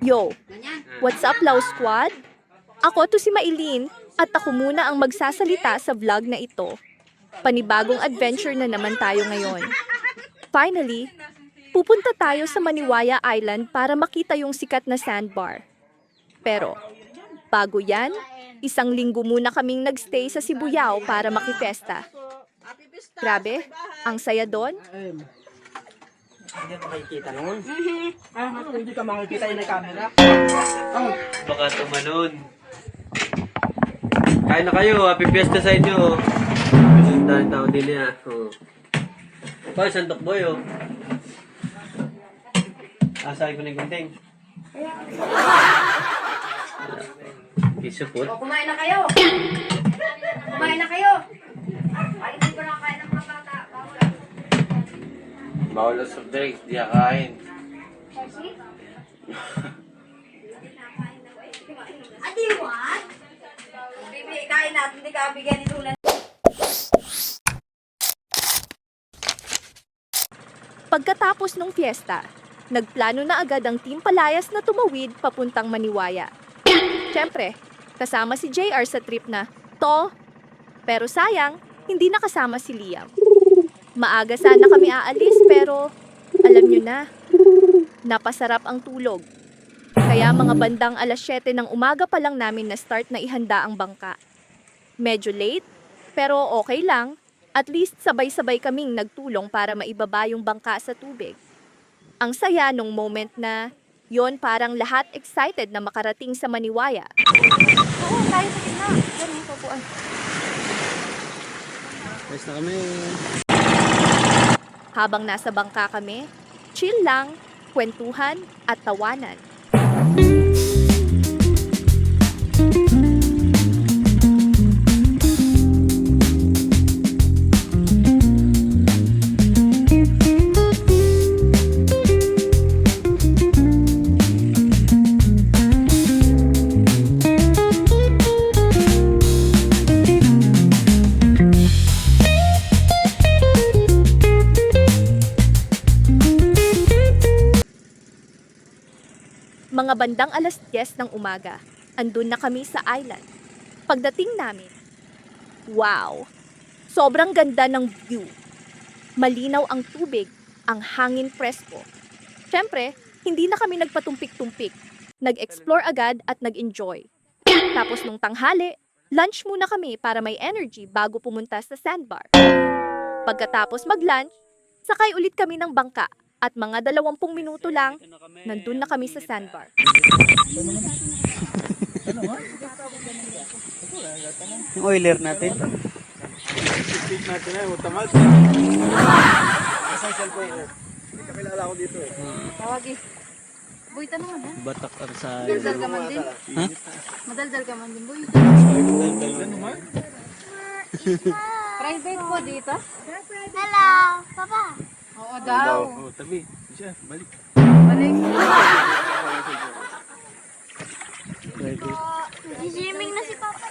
Yo, what's up Law Squad? Ako to si Mailin at ako muna ang magsasalita sa vlog na ito. Panibagong adventure na naman tayo ngayon. Finally, pupunta tayo sa Maniwaya Island para makita yung sikat na sandbar. Pero, bago yan, isang linggo muna kaming nagstay sa Sibuyao para makifesta. Grabe, ang saya doon. Hindi ka makikita noon. Ah, hindi ka makikita yung camera. Baka tumanon. Kain na kayo, happy fiesta sa inyo. Ang dahil tao din niya. Oh. Hoy, sandok boy oh. Asay ko ng gunting. Isupot. Kumain na kayo. Kumain na kayo. Bawal ang soft drinks, di akain. Ati, what? Bibi, kain natin. Hindi ka bigyan ni Tulan. Pagkatapos ng fiesta, nagplano na agad ang Team Palayas na tumawid papuntang Maniwaya. Siyempre, kasama si JR sa trip na to. Pero sayang, hindi nakasama si Liam. Maaga sana kami aalis pero alam nyo na, napasarap ang tulog. Kaya mga bandang alas 7 ng umaga pa lang namin na start na ihanda ang bangka. Medyo late, pero okay lang. At least sabay-sabay kaming nagtulong para maibaba yung bangka sa tubig. Ang saya nung moment na yon parang lahat excited na makarating sa Maniwaya. Oo, tayo sa gitna. Yan, yung pupuan. Ayos na kami. Habang nasa bangka kami, chill lang, kwentuhan at tawanan. Bandang alas 10 ng umaga, andun na kami sa island. Pagdating namin, wow! Sobrang ganda ng view. Malinaw ang tubig, ang hangin presko. Siyempre, hindi na kami nagpatumpik-tumpik. Nag-explore agad at nag-enjoy. Tapos nung tanghali, lunch muna kami para may energy bago pumunta sa sandbar. Pagkatapos mag-lunch, sakay ulit kami ng bangka at mga dalawampung minuto lang, nandun na kami sa sandbar. Yung oiler natin. Tawagi. Boy, tanong mo. Batak sa... Madaldal ka man din. Ha? Madaldal ka man din, boy. Private po dito? Hello, Papa. Oo daw. Oh, tabi. Siya, balik. Balik. Swimming na si Papa.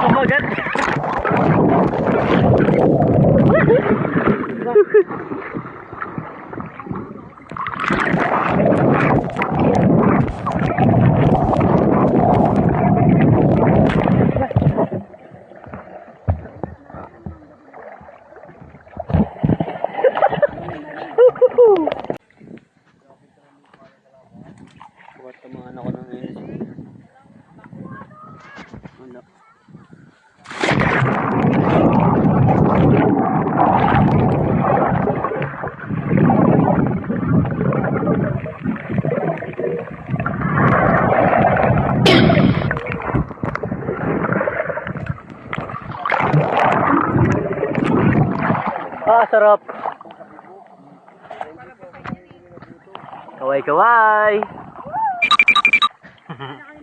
Sumagat! Bukat ka mga anak ko ng energy. Wala. Ah, sarap! Kaway-kaway! and I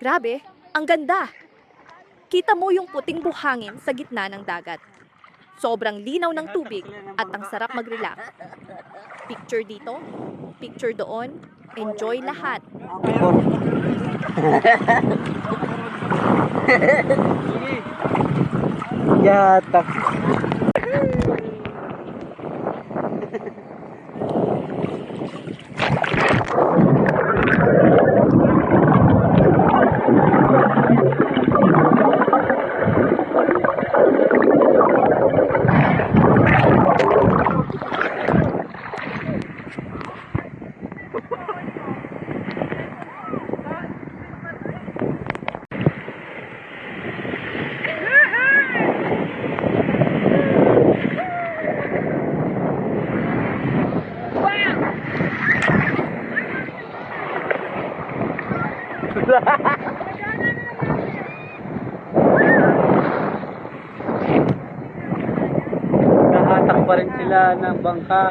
Grabe, ang ganda! Kita mo yung puting buhangin sa gitna ng dagat. Sobrang linaw ng tubig at ang sarap mag-relax. Picture dito, picture doon, enjoy lahat. Yatak. Nakahatak pa rin sila ng bangka.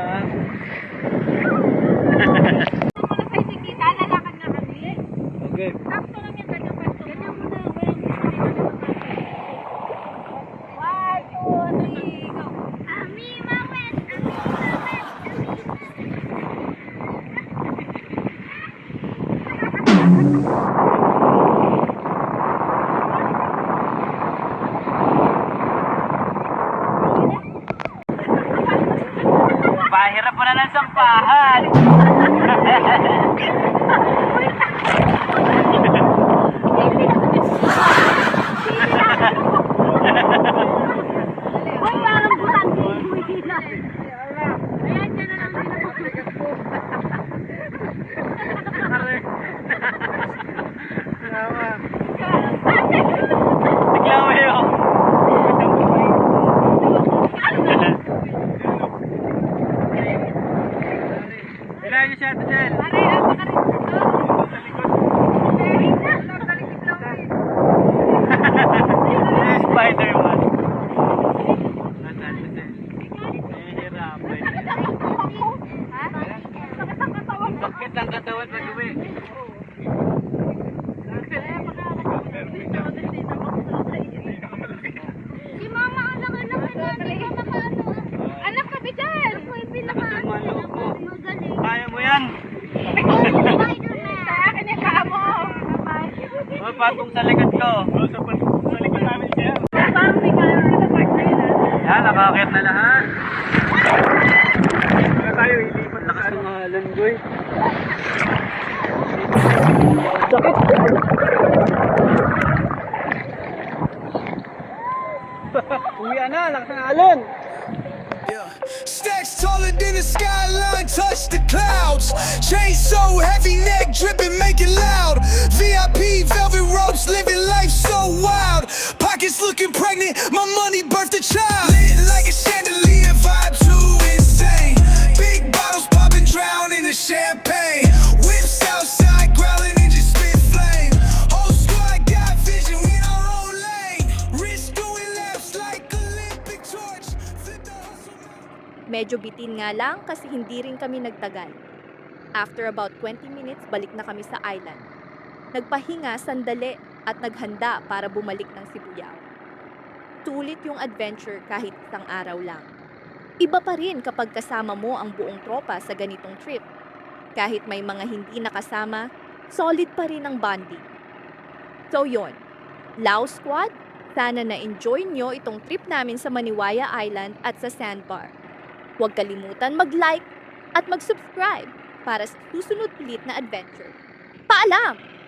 Okay. Pahirap mo na ng sampahan. Bigla mo yun. Kailangan niyo siya, Tadel. Spider-Man. Nasaan, Tadel? Nahihirapan. Bakit ang katawan pag uwi? Si Kaya mo yan. Sa akin yung kaa mo. O, patong sa likod ko. O, sa, sa likod namin siya. Parang may kaya sa part na yun. Yan, nakakit na lahat. Kaya tayo, ilipat. Lakas ng halan, Goy. Sakit. Uwi na, lakas ng Stacks taller than the skyline, touch the clouds. Chain so heavy, neck dripping, make it loud. VIP, velvet ropes, living life so wild. Pockets looking pregnant, my money birthed a child. Lit like a chandelier, Medyo bitin nga lang kasi hindi rin kami nagtagal. After about 20 minutes, balik na kami sa island. Nagpahinga sandali at naghanda para bumalik ng Sibuyao. Sulit yung adventure kahit isang araw lang. Iba pa rin kapag kasama mo ang buong tropa sa ganitong trip. Kahit may mga hindi nakasama, solid pa rin ang bonding. So yon, Lao Squad, sana na-enjoy nyo itong trip namin sa Maniwaya Island at sa Sandbar. Huwag kalimutan mag-like at mag-subscribe para sa susunod ulit na adventure. Paalam!